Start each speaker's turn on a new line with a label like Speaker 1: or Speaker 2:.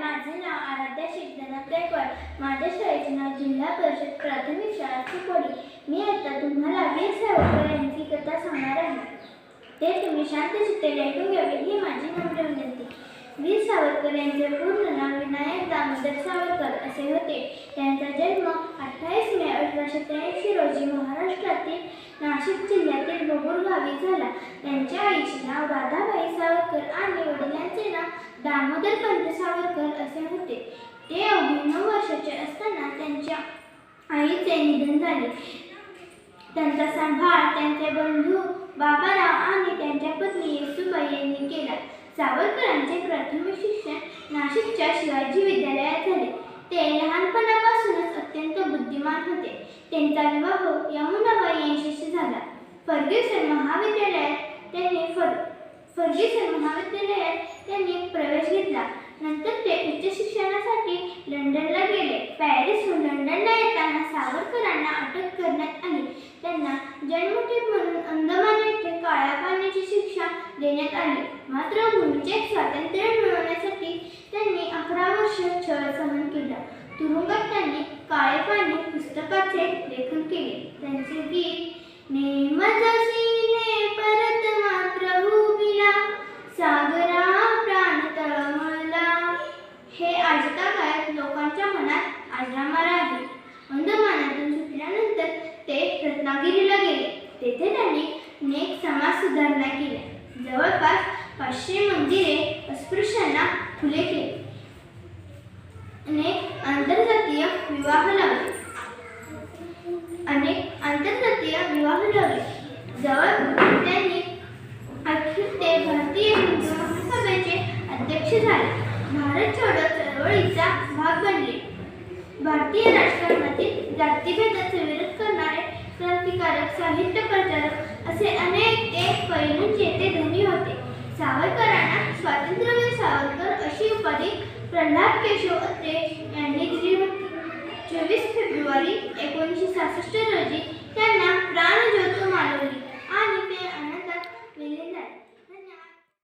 Speaker 1: माझे नाव आराध्या शिकदानाथ गायकवाड माझ्या शाळेचे नाव जिल्हा परिषद प्राथमिक शाळा चिकोडी मी आता तुम्हाला वीर सावरकर यांची कथा सांगणार आहे. ते तुम्ही शांत चित्ते ऐकून घ्यावे ही माझी नम्र विनंती. वीर सावरकर यांचे पूर्ण नाव विनायक दामोदर सावरकर असे होते. त्यांचा जन्म अठ्ठावीस मे अठराशे त्र्याऐंशी रोजी महाराष्ट्रातील नाशिक जिल्ह्यातील बबूर गावी झाला. त्यांच्या आईचे नाव राधाबाई सावरकर आणि वडिलांचे नाव दामोदर पंत सावरकर असे होते. ते अवघे नऊ वर्षाचे असताना त्यांच्या आईचे निधन झाले. त्यांचा सांभाळ त्यांचे बंधू बाबाराव आणि त्यांच्या पत्नी येसुबाई यांनी केला. सावरकरांचे प्राथमिक शिक्षण नाशिकच्या शिवाजी विद्यालयात झाले. ते लहानपणापासूनच अत्यंत बुद्धिमान होते. त्यांचा विवाह यमुनाबाई यांच्याशी झाला. फर्ग्युसन महाविद्यालयात त्यांनी फर फर्ग्युसन महाविद्यालयात त्यांनी प्रवेश घेतला नंतर ते उच्च शिक्षणासाठी लंडनला गेले पॅरिसहून लंडनला येताना सावरकरांना अटक करण्यात आली. त्यांना जन्मठेप म्हणून अंदमान येथे काळ्या पाण्याची शिक्षा देण्यात आली. मात्र भूमीचे स्वातंत्र्य मिळवण्यासाठी त्यांनी अकरा वर्ष छळ सहन केला. तुरुंगात त्यांनी काळे पाणी पुस्तकाचे लेखन केले. त्यांचे गीत नेमजसीने परत मात्र भूमीला सागरा प्राण तळमळला हे आजता आजरामार आहे अंदमानातून सुटल्यानंतर ते रत्नागिरीला गेले. तेथे त्यांनी अनेक समाज सुधारणा केल्या. जवळपास पाचशे मंदिरे अस्पृश्यांना खुले केले. अनेक आंतरजातीय विवाह लावले अनेक आंतरजातीय विवाह लावले जवळ त्यांनी अखिल ते भारतीय हिंदू महासभेचे अध्यक्ष झाले. भारत छोडो चळवळीचा भाग बनले. भारतीय राजकारणातील जातीभेदाचा विरोध करणारे क्रांतिकारक साहित्य प्रचारक असे अनेक एक पैलू ते धनी होते. सावरकरांना स्वातंत्र्यवीर सावरकर अशी उपाधी प्रल्हाद केशव अत्रे यांनी दिली.